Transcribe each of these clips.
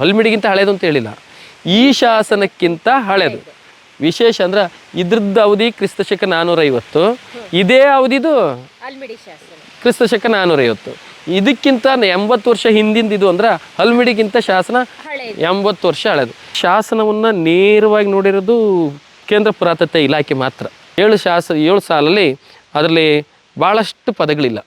ಹಲ್ಮಿಡಿಗಿಂತ ಹಳೇದು ಅಂತ ಹೇಳಿಲ್ಲ. ಈ ಶಾಸನಕ್ಕಿಂತ ಹಳೇದು. ವಿಶೇಷ ಅಂದ್ರೆ ಇದ್ರದ್ದು ಅವಧಿ ಕ್ರಿಸ್ತಶಕ ನಾನ್ನೂರೈವತ್ತು ಇದೇ ಅವಧಿದು ಕ್ರಿಸ್ತ ಶಕ ಕ್ರಿಸ್ತಶಕ ನಾನ್ನೂರೈವತ್ತು ಇದಕ್ಕಿಂತ ಎಂಬತ್ತು ವರ್ಷ ಹಿಂದಿಂದ ಇದು ಅಂದ್ರೆ ಹಲ್ಮಿಡಿಗಿಂತ ಶಾಸನ ಎಂಬತ್ತು ವರ್ಷ ಹಳೆದು. ಶಾಸನವನ್ನು ನೇರವಾಗಿ ನೋಡಿರೋದು ಕೇಂದ್ರ ಪುರಾತತ್ವ ಇಲಾಖೆ ಮಾತ್ರ. ಏಳು ಶಾಸ ಏಳು ಸಾಲಲ್ಲಿ ಅದರಲ್ಲಿ ಭಾಳಷ್ಟು ಪದಗಳಿಲ್ಲ.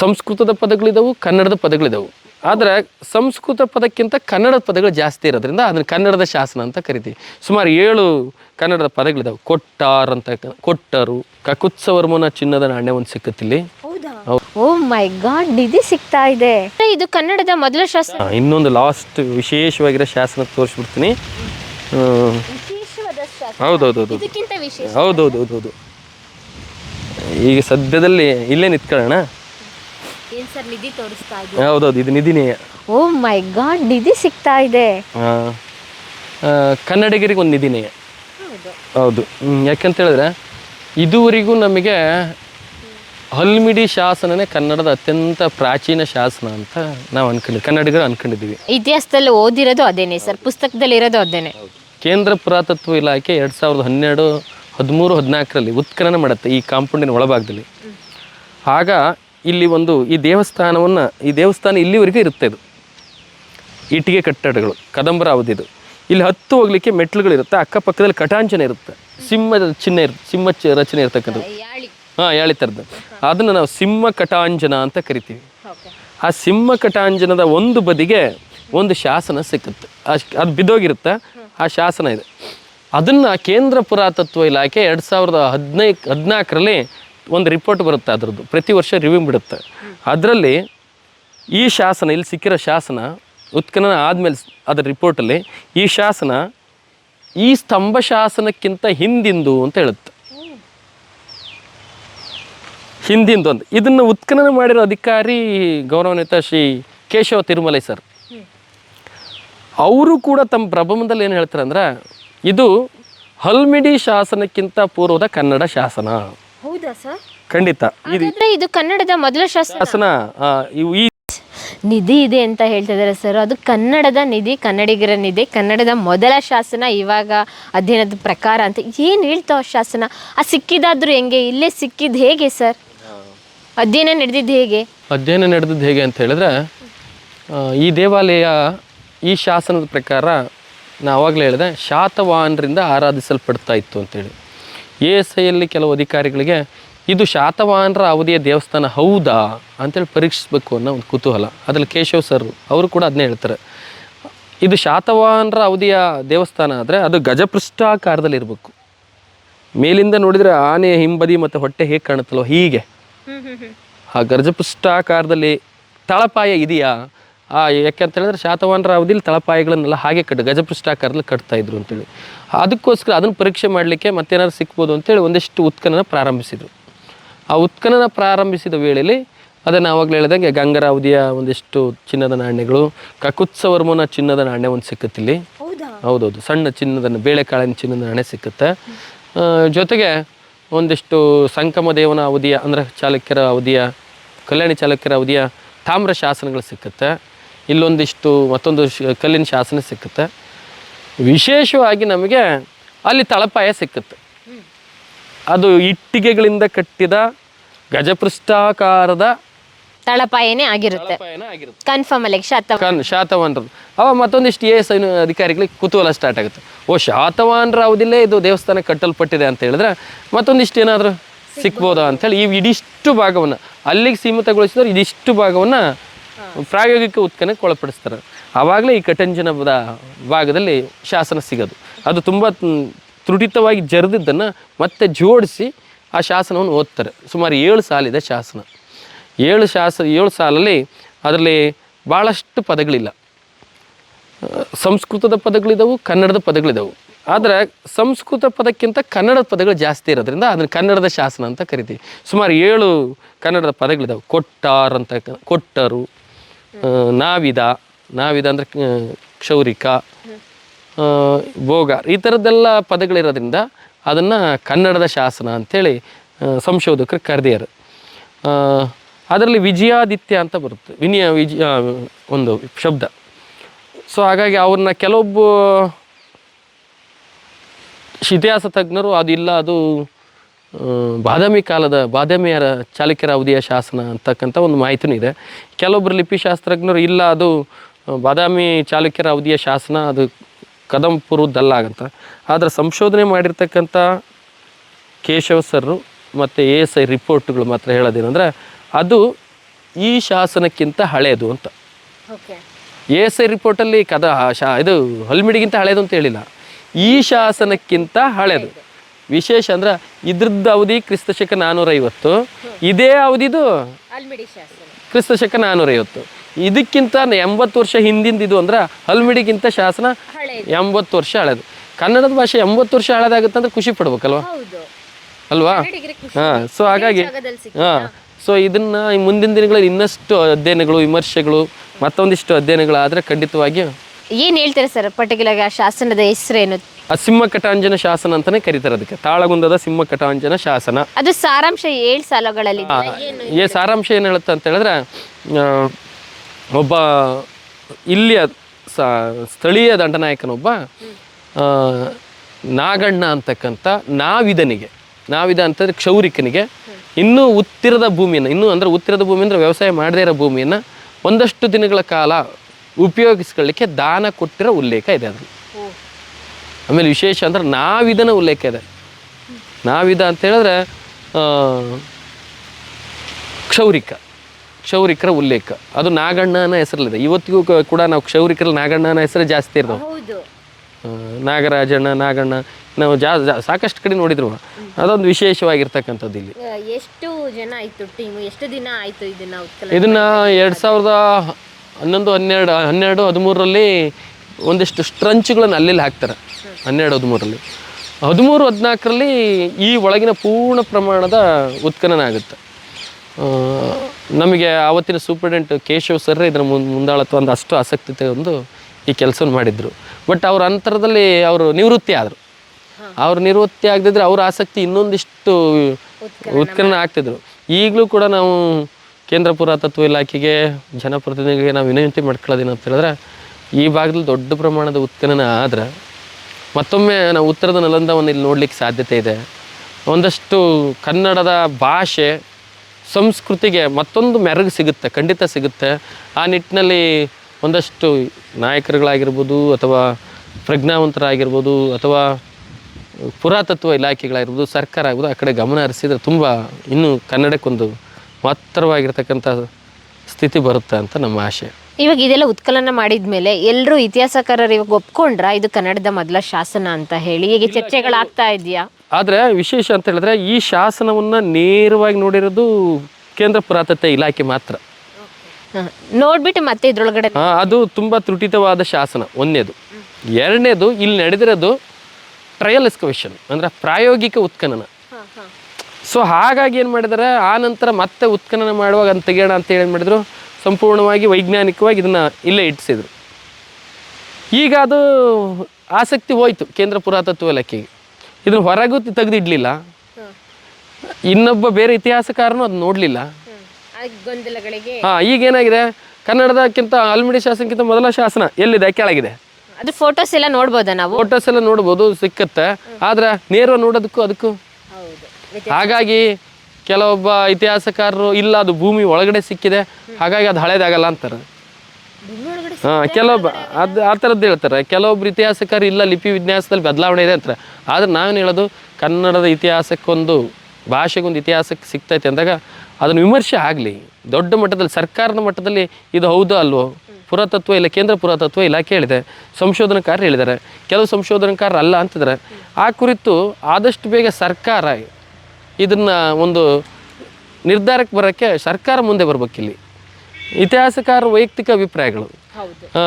ಸಂಸ್ಕೃತದ ಪದಗಳಿದಾವು ಕನ್ನಡದ ಪದಗಳಿದಾವು. ಆದರೆ ಸಂಸ್ಕೃತ ಪದಕ್ಕಿಂತ ಕನ್ನಡ ಪದಗಳು ಜಾಸ್ತಿ ಇರೋದ್ರಿಂದ ಅದನ್ನು ಕನ್ನಡದ ಶಾಸನ ಅಂತ ಕರಿತೀವಿ. ಸುಮಾರು ಏಳು ಕನ್ನಡದ ಪದಗಳಿದಾವೆ. ಕೊಟ್ಟಾರ್ ಅಂತ ಕ- ಕೊಟ್ಟರು. ಕಕುತ್ಸವರ್ಮನ ಚಿನ್ನದ ನಾಣ್ಯ ಒಂದು ಸಿಕ್ಕತ್ತಿಲ್ಲಿ ಹೌದಾ? ಹೌದು. ಓ ಮೈ ಗಾಡ್ ನಿಧಿ ಸಿಗ್ತಾ ಇದೆ. ಇದು ಕನ್ನಡದ ಮೊದಲ ಶಾಸನ. ಇನ್ನೊಂದು ಲಾಸ್ಟ್ ವಿಶೇಷವಾಗಿರೋ ಶಾಸನ ತೋರಿಸ್ಬಿಡ್ತೀನಿ. ಹೌದೌದೌದು ಇದಕ್ಕಿಂತ ವಿಶೇಷ. ಹೌದೌದೌದೌದು. ಈಗ ಸದ್ಯದಲ್ಲಿ ಇಲ್ಲೇ ನಿಂತ್ಕೊಳ್ಳೋಣ. ಏನ್ ಸರ್ ನಿಧಿ ತೋರಿಸ್ತಾ ಇದೆ ಹೌದೌದು ಇದು ನಿಧಿನೇಯ ಓ ಮೈ ಗಾಡ್ ನಿಧಿ ಸಿಗ್ತಾ ಇದೆ. ಕನ್ನಡಿಗರಿಗೆ ಒಂದು ನಿಧಿನೇ. ಹೌದು. ಯಾಕಂತ ಹೇಳಿದ್ರೆ ಇದುವರೆಗೂ ನಮಗೆ ಹಲ್ಮಿಡಿ ಶಾಸನನೇ ಕನ್ನಡದ ಅತ್ಯಂತ ಪ್ರಾಚೀನ ಶಾಸನ ಅಂತ ನಾವು ಅನ್ಕೊಂಡಿದ್ವಿ ಕನ್ನಡಿಗರು ಅನ್ಕೊಂಡಿದ್ದೀವಿ. ಇತಿಹಾಸದಲ್ಲಿ ಓದಿರೋದು ಅದೇನೆ ಸರ್ ಪುಸ್ತಕದಲ್ಲಿ ಇರೋದು ಅದೇನೆ. ಕೇಂದ್ರ ಪುರಾತತ್ವ ಇಲಾಖೆ ಎರಡು ಸಾವಿರದ ಹನ್ನೆರಡು ಹದಿಮೂರು ಹದಿನಾಲ್ಕರಲ್ಲಿ ಉತ್ಖನನ ಮಾಡುತ್ತೆ ಈ ಕಾಂಪೌಂಡಿನ ಒಳಭಾಗದಲ್ಲಿ. ಆಗ ಇಲ್ಲಿ ಒಂದು ಈ ದೇವಸ್ಥಾನವನ್ನು ಈ ದೇವಸ್ಥಾನ ಇಲ್ಲಿವರೆಗೂ ಇರುತ್ತೆ ಇದು. ಇಟ್ಟಿಗೆ ಕಟ್ಟಡಗಳು ಕದಂಬರ ಅವಧಿದು ಇಲ್ಲಿ ಹತ್ತು ಹೋಗ್ಲಿಕ್ಕೆ ಮೆಟ್ಲುಗಳಿರುತ್ತೆ ಅಕ್ಕಪಕ್ಕದಲ್ಲಿ ಕಟಾಂಚನ ಇರುತ್ತೆ. ಸಿಂಹದ ಚಿಹ್ನೆ ಇರುತ್ತೆ ಸಿಂಹ ಚ- ರಚನೆ ಇರ್ತಕ್ಕಂಥದ್ದು. ಹಾಂ ಯಾಳಿ. ಥರದ್ದು. ಅದನ್ನು ನಾವು ಸಿಂಹ ಕಟಾಂಜನ ಅಂತ ಕರಿತೀವಿ. ಆ ಸಿಂಹ ಕಟಾಂಜನದ ಒಂದು ಬದಿಗೆ ಒಂದು ಶಾಸನ ಸಿಕ್ಕುತ್ತೆ. ಅಷ್ಟು ಅದು ಬಿದ್ದೋಗಿರುತ್ತೆ. ಆ ಶಾಸನ ಇದೆ. ಅದನ್ನು ಕೇಂದ್ರ ಪುರಾತತ್ವ ಇಲಾಖೆ ಎರಡು ಸಾವಿರದ ಹದಿನೈದು ಹದಿನಾಲ್ಕರಲ್ಲಿ ಒಂದು ರಿಪೋರ್ಟ್ ಬರುತ್ತೆ ಅದರದ್ದು. ಪ್ರತಿ ವರ್ಷ ರಿವ್ಯೂ ಬಿಡುತ್ತೆ. ಅದರಲ್ಲಿ ಈ ಶಾಸನ, ಇಲ್ಲಿ ಸಿಕ್ಕಿರೋ ಶಾಸನ ಉತ್ಖನನ ಆದಮೇಲೆ ಅದರ ರಿಪೋರ್ಟಲ್ಲಿ ಈ ಶಾಸನ ಈ ಸ್ತಂಭ ಶಾಸನಕ್ಕಿಂತ ಹಿಂದಿಂದು ಅಂತ ಹೇಳುತ್ತೆ. ಹಿಂದಿಂದು ಅಂತ. ಇದನ್ನು ಉತ್ಖನನ ಮಾಡಿರೋ ಅಧಿಕಾರಿ ಗೌರವಾನ್ವಿತ ಶ್ರೀ ಕೇಶವ ತಿರುಮಲೈ ಸರ್. ಅವರು ಕೂಡ ತಮ್ಮ ಪ್ರಬಂಧದಲ್ಲಿ ಏನು ಹೇಳ್ತಾರೆ ಅಂದ್ರೆ ಇದು ಹಲ್ಮಿಡಿ ಶಾಸನಕ್ಕಿಂತ ಪೂರ್ವದ ಕನ್ನಡ ಶಾಸನ. ಹೌದಾ ಸರ್? ಖಂಡಿತ. ಇದು ಹಾಗಾದ್ರೆ ಇದು ಕನ್ನಡದ ಮೊದಲ ಶಾಸನ. ಶಾಸನ ಆ, ಇವು ಈ ನಿಧಿ ಇದೆ ಅಂತ ಹೇಳ್ತಿದ್ದಾರೆ ಸರ್. ಅದು ಕನ್ನಡದ ನಿಧಿ ಕನ್ನಡಿಗರ ನಿಧಿ ಕನ್ನಡದ ಮೊದಲ ಶಾಸನ ಇವಾಗ ಅಧ್ಯಯನದ ಪ್ರಕಾರ ಅಂತ ಏನು ಹೇಳ್ತಾವ ಶಾಸನ? ಆ ಸಿಕ್ಕಿದಾದ್ರೂ ಹೆಂಗೆ? ಇಲ್ಲೇ ಸಿಕ್ಕಿದ್ ಹೇಗೆ ಸರ್? ಅಧ್ಯಯನ ನಡೆದಿದ್ದು ಹೇಗೆ? ಅಧ್ಯಯನ ನಡೆದದ್ದು ಹೇಗೆ ಅಂತ ಹೇಳಿದ್ರೆ ಆ, ಈ ದೇವಾಲಯ ಈ ಶಾಸನದ ಪ್ರಕಾರ ನಾ ಆವಾಗಲೇ ಹೇಳಿದೆ ಶಾತವಾಹನರಿಂದ ಆರಾಧಿಸಲ್ಪಡ್ತಾ ಇತ್ತು ಅಂತೇಳಿ. ಎ ಎಸ್ ಐಯಲ್ಲಿ ಕೆಲವು ಅಧಿಕಾರಿಗಳಿಗೆ ಇದು ಶಾತವಾಹನರ ಅವಧಿಯ ದೇವಸ್ಥಾನ ಹೌದಾ? ಅಂತೇಳಿ ಪರೀಕ್ಷಿಸಬೇಕು ಅನ್ನೋ ಒಂದು ಕುತೂಹಲ. ಅದ್ರಲ್ಲಿ ಕೇಶವ್ ಸರ್ ಅವರು ಕೂಡ ಅದನ್ನೇ ಹೇಳ್ತಾರೆ. ಇದು ಶಾತವಾಹನರ ಅವಧಿಯ ದೇವಸ್ಥಾನ ಆದರೆ ಅದು ಗಜಪೃಷ್ಠಾಕಾರದಲ್ಲಿ ಇರಬೇಕು. ಮೇಲಿಂದ ನೋಡಿದರೆ ಆನೆ ಹಿಂಬದಿ ಮತ್ತು ಹೊಟ್ಟೆ ಹೇಗೆ ಕಾಣುತ್ತಲ್ಲೋ ಹೀಗೆ. ಆ ಗಜಪೃಷ್ಠಾಕಾರದಲ್ಲಿ ತಳಪಾಯ ಇದೆಯಾ? ಆ ಯಾಕೆಂತ ಹೇಳಿದ್ರೆ ಶಾತವಾಹನರ ಅವಧಿಲಿ ತಳಪಾಯಗಳನ್ನೆಲ್ಲ ಹಾಗೆ ಕಟ್ಟು ಗಜಪೃಷ್ಠಾಕಾರದಲ್ಲಿ ಕಟ್ತಾ ಇದ್ರು ಅಂತೇಳಿ. ಅದಕ್ಕೋಸ್ಕರ ಅದನ್ನು ಪರೀಕ್ಷೆ ಮಾಡಲಿಕ್ಕೆ ಮತ್ತೇನಾದ್ರು ಸಿಕ್ಬೋದು ಅಂತೇಳಿ ಒಂದಿಷ್ಟು ಉತ್ಖನನ ಪ್ರಾರಂಭಿಸಿದರು. ಆ ಉತ್ಖನನ ಪ್ರಾರಂಭಿಸಿದ ವೇಳೆಯಲ್ಲಿ ಅದನ್ನು ಆವಾಗಲೇ ಹೇಳಿದಂಗೆ ಗಂಗರ ಅವಧಿಯ ಒಂದಿಷ್ಟು ಚಿನ್ನದ ನಾಣ್ಯಗಳು ಕಕುತ್ಸವರ್ಮನ ಚಿನ್ನದ ನಾಣ್ಯ ಒಂದು ಸಿಕ್ಕತ್ತಿಲ್ಲಿ ಹೌದಾ? ಹೌದೌದು ಸಣ್ಣ ಚಿನ್ನದ ಬೇಳೆಕಾಳಿನ ಚಿನ್ನದ ನಾಣ್ಯ ಸಿಕ್ಕುತ್ತೆ. ಜೊತೆಗೆ ಒಂದಿಷ್ಟು ಸಂಕಮ ದೇವನ ಅವಧಿಯ ಅಂದರೆ ಚಾಲುಕ್ಯರ ಅವಧಿಯ ಕಲ್ಯಾಣಿ ಚಾಲುಕ್ಯರ ಅವಧಿಯ ತಾಮ್ರ ಶಾಸನಗಳು ಸಿಕ್ಕುತ್ತೆ. ಇಲ್ಲೊಂದಿಷ್ಟು ಮತ್ತೊಂದು ಕಲ್ಲಿನ ಶಾಸನ ಸಿಕ್ಕುತ್ತೆ. ವಿಶೇಷವಾಗಿ ನಮಗೆ ಅಲ್ಲಿ ತಳಪಾಯ ಸಿಕ್ಕುತ್ತೆ. ಅದು ಇಟ್ಟಿಗೆಗಳಿಂದ ಕಟ್ಟಿದ ಗಜಪೃಷ್ಠಾಕಾರದ ತಳಪಾಯನೇ ಆಗಿರುತ್ತೆ. ಕನ್ಫರ್ಮ್ ಅಲ್ಲ ಶಾತವಾನ್ ಶಾತವಾನ್ರದ್ದು ಅವ ಮತ್ತೊಂದಿಷ್ಟು ಎ ಎಸ್ ಅಧಿಕಾರಿಗಳಿಗೆ ಕುತೂಹಲ ಸ್ಟಾರ್ಟ್ ಆಗುತ್ತೆ. ಓ ಶಾತವಾನ್ರ ಅವಧಿಲೇ ಇದು ದೇವಸ್ಥಾನ ಕಟ್ಟಲ್ಪಟ್ಟಿದೆ ಅಂತ ಹೇಳಿದ್ರೆ ಮತ್ತೊಂದಿಷ್ಟು ಏನಾದರೂ ಸಿಕ್ಬೋದಾ ಅಂತೇಳಿ ಈ ಇದಿಷ್ಟು ಭಾಗವನ್ನು ಅಲ್ಲಿಗೆ ಸೀಮಿತಗೊಳಿಸಿದ್ರೆ ಇದಿಷ್ಟು ಭಾಗವನ್ನು ಪ್ರಾಯೋಗಿಕ ಉತ್ಖನಕ್ಕೆ ಒಳಪಡಿಸ್ತಾರೆ ಆವಾಗಲೇ ಈ ಕಟಂಜನದ ಭಾಗದಲ್ಲಿ ಶಾಸನ ಸಿಗೋದು. ಅದು ತುಂಬ ತ್ರುಟಿತವಾಗಿ ಜರಿದಿದ್ದನ್ನು ಮತ್ತೆ ಜೋಡಿಸಿ ಆ ಶಾಸನವನ್ನು ಓದ್ತಾರೆ. ಸುಮಾರು ಏಳು ಸಾಲಿದೆ ಶಾಸನ. ಏಳು ಶಾಸ, ಏಳು ಸಾಲಲ್ಲಿ ಅದರಲ್ಲಿ ಭಾಳಷ್ಟು ಪದಗಳಿಲ್ಲ. ಸಂಸ್ಕೃತದ ಪದಗಳಿದಾವು, ಕನ್ನಡದ ಪದಗಳಿದ್ದಾವೆ ಆದರೆ ಸಂಸ್ಕೃತ ಪದಕ್ಕಿಂತ ಕನ್ನಡದ ಪದಗಳು ಜಾಸ್ತಿ ಇರೋದ್ರಿಂದ ಅದನ್ನು ಕನ್ನಡದ ಶಾಸನ ಅಂತ ಕರಿತೀವಿ. ಸುಮಾರು ಏಳು ಕನ್ನಡದ ಪದಗಳಿದ್ದಾವೆ ಕೊಟ್ಟಾರ್ ಅಂತ, ಕೊಟ್ಟರು. ನಾವಿದ ನಾವಿದ ಅಂದರೆ ಕ್ಷೌರಿಕ ಭೋಗ, ಈ ಥರದ್ದೆಲ್ಲ ಪದಗಳಿರೋದ್ರಿಂದ ಅದನ್ನು ಕನ್ನಡದ ಶಾಸನ ಅಂಥೇಳಿ ಸಂಶೋಧಕರು ಕರೆದಿಯರು ಅದರಲ್ಲಿ ವಿಜಯಾದಿತ್ಯ ಅಂತ ಬರುತ್ತೆ, ವಿನಿಯ ವಿಜಯ ಒಂದು ಶಬ್ದ. ಸೊ ಹಾಗಾಗಿ ಅವ್ರನ್ನ ಕೆಲವೊಬ್ಬ ಇತಿಹಾಸ ತಜ್ಞರು ಅದಿಲ್ಲ ಅದು ಬಾದಾಮಿ ಕಾಲದ ಬಾದಾಮಿಯರ ಚಾಲುಕ್ಯರ ಅವಧಿಯ ಶಾಸನ ಅಂತಕ್ಕಂಥ ಒಂದು ಮಾಹಿತಿನೂ ಇದೆ. ಕೆಲವೊಬ್ಬರು ಲಿಪಿಶಾಸ್ತ್ರಜ್ಞರು ಇಲ್ಲ ಅದು ಬಾದಾಮಿ ಚಾಲುಕ್ಯರ ಅವಧಿಯ ಶಾಸನ ಅದು ಕದಂಪುರದ್ದಲ್ಲ ಆಗಂತ ಆದರೆ ಸಂಶೋಧನೆ ಮಾಡಿರ್ತಕ್ಕಂಥ ಕೇಶವ ಸರ್ರು ಮತ್ತು ಎ ಎಸ್ ಐ ರಿಪೋರ್ಟ್ಗಳು ಮಾತ್ರ ಹೇಳೋದೇನೆಂದ್ರೆ ಅದು ಈ ಶಾಸನಕ್ಕಿಂತ ಹಳೆಯದು ಅಂತ. ಓಕೆ. ಎ ಎಸ್ ಐ ರಿಪೋರ್ಟಲ್ಲಿ ಕದ ಶಾ ಇದು ಹಲ್ಮಿಡಿಗಿಂತ ಹಳೆಯದು ಅಂತ ಹೇಳಿಲ್ಲ. ಈ ಶಾಸನಕ್ಕಿಂತ ಹಳೇದು. ವಿಶೇಷ ಅಂದ್ರೆ ಇದ್ರದ್ದು ಅವಧಿ ಕ್ರಿಸ್ತ ಕ್ರಿಸ್ತಶಕ ನಾನ್ನೂರೈವತ್ತು ಇದೇ ಅವಧಿದು ಕ್ರಿಸ್ತ ಶಕ ಕ್ರಿಸ್ತಶಕ ನಾನ್ನೂರೈವತ್ತು ಇದಕ್ಕಿಂತ ಎಂಬತ್ತು ವರ್ಷ ಹಿಂದಿಂದ ಇದು ಅಂದ್ರೆ ಹಲ್ಮಿಡಿಗಿಂತ ಶಾಸನ. ಎಂಬತ್ತು ವರ್ಷ ಹಳೆದು. ಕನ್ನಡದ ಭಾಷೆ ಎಂಬತ್ತು ವರ್ಷ ಹಳೆದಾಗುತ್ತೆ ಅಂದ್ರೆ ಖುಷಿ ಪಡ್ಬೇಕಲ್ವಾ? ಹೌದು. ಅಲ್ವಾ? ಹಾ ಸೊ ಹಾಗಾಗಿ ಹಾ ಹಾಂ ಸೊ ಇದನ್ನ ಮುಂದಿನ ದಿನಗಳಲ್ಲಿ ಇನ್ನಷ್ಟು ಅಧ್ಯಯನಗಳು ವಿಮರ್ಶೆಗಳು ಮತ್ತೊಂದಿಷ್ಟು ಅಧ್ಯಯನಗಳಾದರೆ ಖಂಡಿತವಾಗಿಯೂ ಏನ್ ಹೇಳ್ತಾರೆ ಸರ್ ಪರ್ಟಿಕ್ಯುಲರ್ ಆ ಶಾಸನದ ಹೆಸರೇನು? ಆ ಸಿಂಹ ಕಟಾಂಜನ ಶಾಸನ ಅಂತಾನೆ ಕರೀತಾರೆ ಅದಕ್ಕೆ. ತಾಳಗುಂದದ ಸಿಂಹ ಕಟಾಂಜನ ಶಾಸನ. ಅದು ಸಾರಾಂಶ ಏಳು ಸಾಲುಗಳಲ್ಲಿ ಆ, ಈ ಸಾರಾಂಶ ಏನು ಹೇಳುತ್ತೆ ಅಂತ ಹೇಳಿದ್ರೆ ಆ, ಒಬ್ಬ ಇಲ್ಲಿಯ ಸ ಸ್ಥಳೀಯ ದಂಡನಾಯಕನೊಬ್ಬ ಆ, ನಾಗಣ್ಣ ಅಂತಕ್ಕಂಥ ನಾವಿದನಿಗೆ ನಾವಿದ ಅಂತಂದ್ರೆ ಕ್ಷೌರಿಕನಿಗೆ ಇನ್ನೂ ಉತ್ತಿರದ ಭೂಮಿಯನ್ನು ಇನ್ನೂ ಅಂದ್ರೆ ಉತ್ತಿರದ ಭೂಮಿ ಅಂದರೆ ವ್ಯವಸಾಯ ಮಾಡದೇ ಇರೋ ಭೂಮಿಯನ್ನು ಒಂದಷ್ಟು ದಿನಗಳ ಕಾಲ ಉಪಯೋಗಿಸ್ಕೊಳ್ಳಿಕ್ಕೆ ದಾನ ಕೊಟ್ಟಿರೋ ಉಲ್ಲೇಖ ಇದೆ ಅದು. ಆಮೇಲೆ ವಿಶೇಷ ಅಂದ್ರೆ ನಾವಿದನ ಉಲ್ಲೇಖ ಇದೆ. ನಾವಿದ ಅಂತ ಹೇಳಿದ್ರೆ ಕ್ಷೌರಿಕ. ಕ್ಷೌರಿಕರ ಉಲ್ಲೇಖ. ಅದು ನಾಗಣ್ಣನ ಹೆಸರಲ್ಲಿದೆ. ಇವತ್ತಿಗೂ ಕೂಡ ನಾವು ಕ್ಷೌರಿಕರಲ್ಲಿ ನಾಗಣ್ಣನ ಹೆಸರು ಜಾಸ್ತಿ ಇರ್ತಾವೆ. ನಾಗರಾಜಣ್ಣ ನಾಗಣ್ಣ ನಾವು ಜಾ ಸಾಕಷ್ಟು ಕಡೆ ನೋಡಿದ್ರು. ಅದೊಂದು ವಿಶೇಷವಾಗಿರ್ತಕ್ಕಂಥದ್ದು ಇಲ್ಲಿ. ಎಷ್ಟು ಜನ ಆಯ್ತು ಟೀಮ್? ಎಷ್ಟು ದಿನ ಆಯ್ತು ಇದನ್ನ ಇದನ್ನ ಎರಡು ಸಾವಿರದ ಹನ್ನೊಂದು ಹನ್ನೆರಡು ಹನ್ನೆರಡು ಹದಿಮೂರರಲ್ಲಿ ಒಂದಿಷ್ಟು ಸ್ಟ್ರಂಚ್ಗಳನ್ನು ಅಲ್ಲೆಲ್ಲಿ ಹಾಕ್ತಾರೆ. ಹನ್ನೆರಡು ಹದಿಮೂರಲ್ಲಿ ಹದಿಮೂರು ಹದಿನಾಲ್ಕರಲ್ಲಿ ಈ ಒಳಗಿನ ಪೂರ್ಣ ಪ್ರಮಾಣದ ಉತ್ಖನನ ಆಗುತ್ತೆ. ನಮಗೆ ಆವತ್ತಿನ ಸೂಪರ್ಡೆಂಟ್ ಕೇಶವ್ ಸರ್ ಇದರ ಮುಂದೆ ಮುಂದಾಳತ್ವ ಒಂದು ಅಷ್ಟು ಆಸಕ್ತಿ ಒಂದು ಈ ಕೆಲಸವನ್ನು ಮಾಡಿದರು. ಬಟ್ ಅವ್ರ ಅಂತರದಲ್ಲಿ ಅವರು ನಿವೃತ್ತಿ ಆದರು. ಅವ್ರ ನಿವೃತ್ತಿ ಆಗದಿದ್ರೆ ಅವ್ರ ಆಸಕ್ತಿ ಇನ್ನೊಂದಿಷ್ಟು ಉತ್ಖನನ ಆಗ್ತಿದ್ರು. ಈಗಲೂ ಕೂಡ ನಾವು ಕೇಂದ್ರ ಪುರಾತತ್ವ ಇಲಾಖೆಗೆ ಜನಪ್ರತಿನಿಧಿಗಳಿಗೆ ನಾವು ವಿನಂತಿ ಮಾಡ್ಕೊಳ್ಳೋದೇನಂತ ಹೇಳಿದ್ರೆ ಈ ಭಾಗದಲ್ಲಿ ದೊಡ್ಡ ಪ್ರಮಾಣದ ಉತ್ಖನನ ಆದ್ರೆ ಮತ್ತೊಮ್ಮೆ ನಾವು ಉತ್ತರದ ನಲಂದವನ್ನು ಇಲ್ಲಿ ನೋಡಲಿಕ್ಕೆ ಸಾಧ್ಯತೆ ಇದೆ. ಒಂದಷ್ಟು ಕನ್ನಡದ ಭಾಷೆ ಸಂಸ್ಕೃತಿಗೆ ಮತ್ತೊಂದು ಮೆರಗು ಸಿಗುತ್ತೆ, ಖಂಡಿತ ಸಿಗುತ್ತೆ. ಆ ನಿಟ್ಟಿನಲ್ಲಿ ಒಂದಷ್ಟು ನಾಯಕರುಗಳಾಗಿರ್ಬೋದು ಅಥವಾ ಪ್ರಜ್ಞಾವಂತರಾಗಿರ್ಬೋದು ಅಥವಾ ಪುರಾತತ್ವ ಇಲಾಖೆಗಳಾಗಿರ್ಬೋದು, ಸರ್ಕಾರ ಆಗ್ಬೋದು ಆ ಕಡೆ ಗಮನ ಹರಿಸಿದ್ರೆ ತುಂಬ ಇನ್ನೂ ಕನ್ನಡಕ್ಕೊಂದು ಮಹತ್ತರವಾಗಿರ್ತಕ್ಕಂಥ ಸ್ಥಿತಿ ಬರುತ್ತೆ ಅಂತ ನಮ್ಮ ಆಶೆ. ಇವಾಗ ಇದೆಲ್ಲ ಉತ್ಕಲನ ಮಾಡಿದ್ಮೇಲೆ ಎಲ್ಲರೂ ಇತಿಹಾಸಕಾರರು ಇವಾಗ ಒಪ್ಕೊಂಡ್ರ? ಇದು ಕನ್ನಡದ ಮೊದಲ ಶಾಸನ ಅಂತ ಹೇಳಿ. ಈಗ ಚರ್ಚೆಗಳಾಗ್ತಾ ಇದೆಯಾ? ಆದರೆ ವಿಶೇಷ ಅಂತ ಹೇಳಿದ್ರೆ ಈ ಶಾಸನವನ್ನು ನೇರವಾಗಿ ನೋಡಿರೋದು ಕೇಂದ್ರ ಪುರಾತತ್ವ ಇಲಾಖೆ ಮಾತ್ರ. ನೋಡ್ಬಿಟ್ಟು ಮತ್ತೆ ಇದ್ರೊಳಗಡೆ ಆ, ಅದು ತುಂಬ ತ್ರುಟಿತವಾದ ಶಾಸನ ಒಂದನೇದು. ಎರಡನೇದು ಇಲ್ಲಿ ನಡೆದಿರೋದು ಟ್ರಯಲ್ ಎಸ್ಕವೇಷನ್ ಅಂದರೆ ಪ್ರಾಯೋಗಿಕ ಉತ್ಖನನ. ಸೊ ಹಾಗಾಗಿ ಏನು ಮಾಡಿದ್ದಾರೆ ಆ ನಂತರ ಮತ್ತೆ ಉತ್ಖನನ ಮಾಡುವಾಗ ಅಂತ ತೆಗೆಯೋಣ ಅಂತ ಹೇಳಿ ಏನು ಮಾಡಿದ್ರು? ಸಂಪೂರ್ಣವಾಗಿ ವೈಜ್ಞಾನಿಕವಾಗಿ ಇದನ್ನು ಇಲ್ಲೇ ಇಟ್ಟಿಸಿದ್ರು. ಈಗ ಅದು ಆಸಕ್ತಿ ಹೋಯಿತು ಕೇಂದ್ರ ಪುರಾತತ್ವ ಇಲಾಖೆಗೆ. ಇದನ್ನು ಹೊರಗೂ ತೆಗೆದಿಡಲಿಲ್ಲ. ಇನ್ನೊಬ್ಬ ಬೇರೆ ಇತಿಹಾಸಕಾರನು ಅದು ನೋಡಲಿಲ್ಲ. ಗೊಂದಲಗಳಿಗೆ ಈಗ ಏನಾಗಿದೆ? ಕನ್ನಡದಕ್ಕಿಂತ ಆಲ್ಮಿಡಿ ಶಾಸನಕ್ಕಿಂತ ಮೊದಲ ಶಾಸನ ಎಲ್ಲಿದೆ? ಕೆಳಗಿದೆ. ಅದು ಫೋಟೋಸ್ ಎಲ್ಲ ನೋಡ್ಬೋದಾ ನಾವು? ಫೋಟೋಸ್ ಎಲ್ಲ ನೋಡ್ಬೋದು ಸಿಕ್ಕತ್ತೆ. ಆದ್ರೆ ನೇರ ನೋಡೋದಕ್ಕೂ ಅದಕ್ಕೂ ಹಾಗಾಗಿ ಕೆಲವೊಬ್ಬ ಇತಿಹಾಸಕಾರರು ಇಲ್ಲ ಅದು ಭೂಮಿ ಒಳಗಡೆ ಸಿಕ್ಕಿದೆ ಹಾಗಾಗಿ ಅದು ಹಳೇದಾಗಲ್ಲ ಅಂತಾರೆ. ಹಾಂ ಕೆಲವೊಬ್ಬ ಅದು ಆ ಥರದ್ದು ಹೇಳ್ತಾರೆ. ಕೆಲವೊಬ್ರು ಇತಿಹಾಸಕಾರರು ಇಲ್ಲ ಲಿಪಿ ವಿನ್ಯಾಸದಲ್ಲಿ ಬದಲಾವಣೆ ಇದೆ ಅಂತಾರೆ. ಆದ್ರೆ ನಾವೇನು ಹೇಳೋದು ಕನ್ನಡದ ಇತಿಹಾಸಕ್ಕೊಂದು ಭಾಷೆಗೊಂದು ಇತಿಹಾಸಕ್ಕೆ ಸಿಗ್ತೈತೆ ಅಂದಾಗ ಅದನ್ನು ವಿಮರ್ಶೆ ಆಗಲಿ. ದೊಡ್ಡ ಮಟ್ಟದಲ್ಲಿ ಸರ್ಕಾರದ ಮಟ್ಟದಲ್ಲಿ ಇದು ಹೌದೋ ಅಲ್ವೋ? ಪುರಾತತ್ವ ಇಲ್ಲ ಕೇಂದ್ರ ಪುರಾತತ್ವ ಇಲಾಖೆ ಹೇಳಿದೆ. ಸಂಶೋಧನಕಾರರು ಹೇಳಿದ್ದಾರೆ. ಕೆಲವು ಸಂಶೋಧನಕಾರರು ಅಲ್ಲ ಅಂತಿದ್ದಾರೆ. ಆ ಕುರಿತು ಆದಷ್ಟು ಬೇಗ ಸರ್ಕಾರ ಇದನ್ನು ಒಂದು ನಿರ್ಧಾರಕ್ಕೆ ಬರೋಕ್ಕೆ ಸರ್ಕಾರ ಮುಂದೆ ಬರ್ಬೇಕಿಲ್ಲಿ. ಇತಿಹಾಸಕಾರ ವೈಯಕ್ತಿಕ ಅಭಿಪ್ರಾಯಗಳು.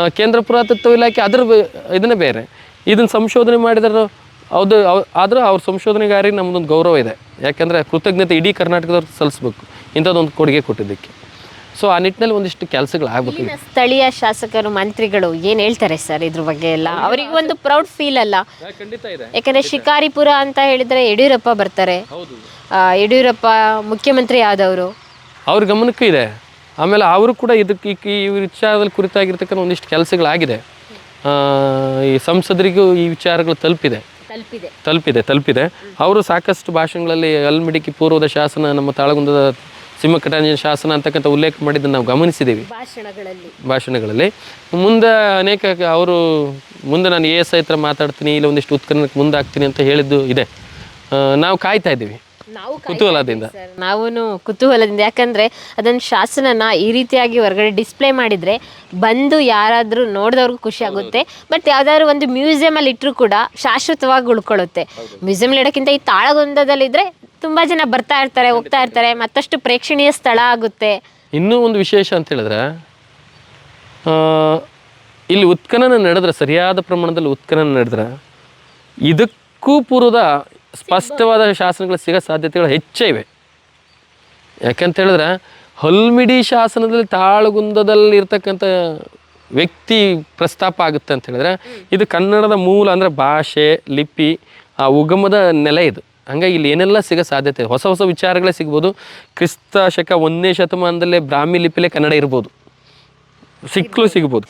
ಕೇಂದ್ರ ಪುರಾತತ್ವ ಇಲಾಖೆ ಅದ್ರ ಇದನ್ನೇ ಬೇರೆ. ಇದನ್ನ ಸಂಶೋಧನೆ ಮಾಡಿದ್ರು ಅದು ಆದರೂ ಆದ್ರೂ ಅವ್ರ ಸಂಶೋಧನೆಗಾರಿಗೆ ನಮ್ಮದೊಂದು ಗೌರವ ಇದೆ. ಯಾಕಂದರೆ ಕೃತಜ್ಞತೆ ಇಡೀ ಕರ್ನಾಟಕದವ್ರಿಗೆ ಸಲ್ಲಿಸ್ಬೇಕು. ಇಂಥದ್ದೊಂದು ಕೊಡುಗೆ ಕೊಟ್ಟಿದ್ದಕ್ಕೆ. ಸೊ ಆ ನಿಟ್ಟಿನಲ್ಲಿ ಒಂದಿಷ್ಟು ಕೆಲಸಗಳು ಆಗಬೇಕು ಇಲ್ಲಿನ ಸ್ಥಳೀಯ ಶಾಸಕರು ಮಂತ್ರಿಗಳು ಏನ್ ಹೇಳ್ತಾರೆ ಸರ್ ಇದ್ರ ಬಗ್ಗೆ ಎಲ್ಲ? ಅವರಿಗೆ ಒಂದು ಪ್ರೌಡ್ ಫೀಲ್ ಅಲ್ಲ. ಖಂಡಿತ ಇದೆ. ಯಾಕಂದ್ರೆ ಶಿಕಾರಿಪುರ ಅಂತ ಹೇಳಿದ್ರೆ ಯಡಿಯೂರಪ್ಪ ಬರ್ತಾರೆ. ಹೌದು. ಆ, ಯಡಿಯೂರಪ್ಪ ಮುಖ್ಯಮಂತ್ರಿ ಆದವರು. ಅವ್ರ ಗಮನಕ್ಕೂ ಇದೆ. ಆಮೇಲೆ ಅವರು ಕೂಡ ಇದಕ್ಕೆ ಈ- ಈ ವಿಚಾರದಲ್ಲಿ ಕುರಿತಾಗಿರ್ತಕ್ಕಂಥ ಒಂದಿಷ್ಟು ಕೆಲಸಗಳಾಗಿದೆ. ಆ, ಈ ಸಂಸದರಿಗೂ ಈ ವಿಚಾರಗಳು ತಲುಪಿದೆ. ತಲುಪಿದೆ. ತಲುಪಿದೆ ತಲುಪಿದೆ. ಅವರು ಸಾಕಷ್ಟು ಭಾಷಣಗಳಲ್ಲಿ ಅಲ್ಮಿಡಿಕಿ ಪೂರ್ವದ ಶಾಸನ ನಮ್ಮ ತಾಳಗುಂದದ ಸಿಂಹಕಟಾಂಜನ ಶಾಸನ ಅಂತಕ್ಕಂಥ ಉಲ್ಲೇಖ ಮಾಡಿದ್ದನ್ನು ನಾವು ಗಮನಿಸಿದ್ದೀವಿ. ಭಾಷಣಗಳಲ್ಲಿ. ಭಾಷಣಗಳಲ್ಲಿ. ಮುಂದೆ ಅನೇಕ ಅವರು ಮುಂದೆ ನಾನು ಎ ಎಸ್ ಐ ಹತ್ರ ಮಾತಾಡ್ತೀನಿ ಇಲ್ಲ ಒಂದಿಷ್ಟು ಉತ್ಖನಕ್ಕೆ ಮುಂದೆ ಆಗ್ತೀನಿ ಅಂತ ಹೇಳಿದ್ದು ಇದೆ. ಆ, ನಾವು ಕಾಯ್ತಾ ಇದ್ದೀವಿ. ನಾವು ಕುತೂಹಲದಿಂದ. ಸರ್. ನಾವೂ ಕುತೂಹಲದಿಂದ. ಯಾಕಂದ್ರೆ ಅದನ್ನ ಶಾಸನನ ಈ ರೀತಿಯಾಗಿ ಹೊರಗಡೆ ಡಿಸ್ಪ್ಲೇ ಮಾಡಿದ್ರೆ ಬಂದು ಯಾರಾದರೂ ನೋಡಿದವ್ರಿಗೂ ಖುಷಿ ಆಗುತ್ತೆ. ಬಟ್ ಯಾವ್ದಾದ್ರು ಒಂದು ಮ್ಯೂಸಿಯಂ ಅಲ್ಲಿ ಇಟ್ಟರು ಕೂಡ ಶಾಶ್ವತವಾಗಿ ಉಳ್ಕೊಳ್ಳುತ್ತೆ. ಮ್ಯೂಸಿಯಂ ಇಡೋಕ್ಕಿಂತ ಈ ತಾಳಗುಂದದಲ್ಲಿದ್ರೆ ತುಂಬಾ ಜನ ಬರ್ತಾ ಇರ್ತಾರೆ ಹೋಗ್ತಾ ಇರ್ತಾರೆ ಮತ್ತಷ್ಟು ಪ್ರೇಕ್ಷಣೀಯ ಸ್ಥಳ ಆಗುತ್ತೆ. ಇನ್ನೂ ಒಂದು ವಿಶೇಷ ಅಂತ ಹೇಳಿದ್ರೆ ಆ, ಇಲ್ಲಿ ಉತ್ಖನನ ನಡೆದ್ರೆ ಸರಿಯಾದ ಪ್ರಮಾಣದಲ್ಲಿ ಉತ್ಖನನ ನಡೆದ್ರೆ ಇದಕ್ಕೂ ಪೂರ್ವದ ಸ್ಪಷ್ಟವಾದ ಶಾಸನಗಳು ಸಿಗೋ ಸಾಧ್ಯತೆಗಳು ಹೆಚ್ಚೇ ಇವೆ. ಯಾಕಂತ ಹೇಳಿದ್ರೆ ಹಲ್ಮಿಡಿ ಶಾಸನದಲ್ಲಿ ತಾಳಗುಂದದಲ್ಲಿ ಇರ್ತಕ್ಕಂಥ ವ್ಯಕ್ತಿ ಪ್ರಸ್ತಾಪ ಆಗುತ್ತೆ ಅಂತ ಹೇಳಿದ್ರೆ ಇದು ಕನ್ನಡದ ಮೂಲ ಅಂದರೆ ಭಾಷೆ ಲಿಪಿ ಆ ಉಗಮದ ನೆಲೆ ಇದು. ಹಂಗಾಗಿ ಇಲ್ಲಿ ಏನೆಲ್ಲ ಸಿಗೋ ಸಾಧ್ಯತೆ? ಹೊಸ ಹೊಸ ವಿಚಾರಗಳೇ ಸಿಗ್ಬೋದು. ಕ್ರಿಸ್ತ ಶಕ ಒಂದನೇ ಶತಮಾನದಲ್ಲೇ ಬ್ರಾಹ್ಮಿ ಲಿಪಿಲೇ ಕನ್ನಡ ಇರ್ಬೋದು. ಸಿಕ್ಕಲು ಸಿಗ್ಬೋದು.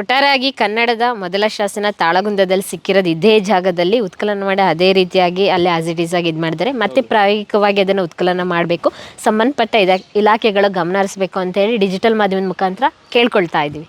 ಒಟ್ಟಾರೆಯಾಗಿ ಕನ್ನಡದ ಮೊದಲ ಶಾಸನ ತಾಳಗುಂದದಲ್ಲಿ ಸಿಕ್ಕಿರೋದು ಇದೇ ಜಾಗದಲ್ಲಿ ಉತ್ಕಲನ ಮಾಡಿ ಅದೇ ರೀತಿಯಾಗಿ ಅಲ್ಲಿ ಆಸ್ ಇಟ್ ಈಸ್ ಆಗಿ ಇದು ಮಾಡಿದರೆ ಮತ್ತೆ ಪ್ರಾಯೋಗಿಕವಾಗಿ ಅದನ್ನು ಉತ್ಕಲನ ಮಾಡಬೇಕು. ಸಂಬಂಧಪಟ್ಟ ಇದ ಇಲಾಖೆಗಳು ಗಮನ ಹರಿಸಬೇಕು ಅಂತ ಹೇಳಿ ಡಿಜಿಟಲ್ ಮಾಧ್ಯಮದ ಮುಖಾಂತರ ಕೇಳ್ಕೊಳ್ತಾ ಇದ್ದೀವಿ.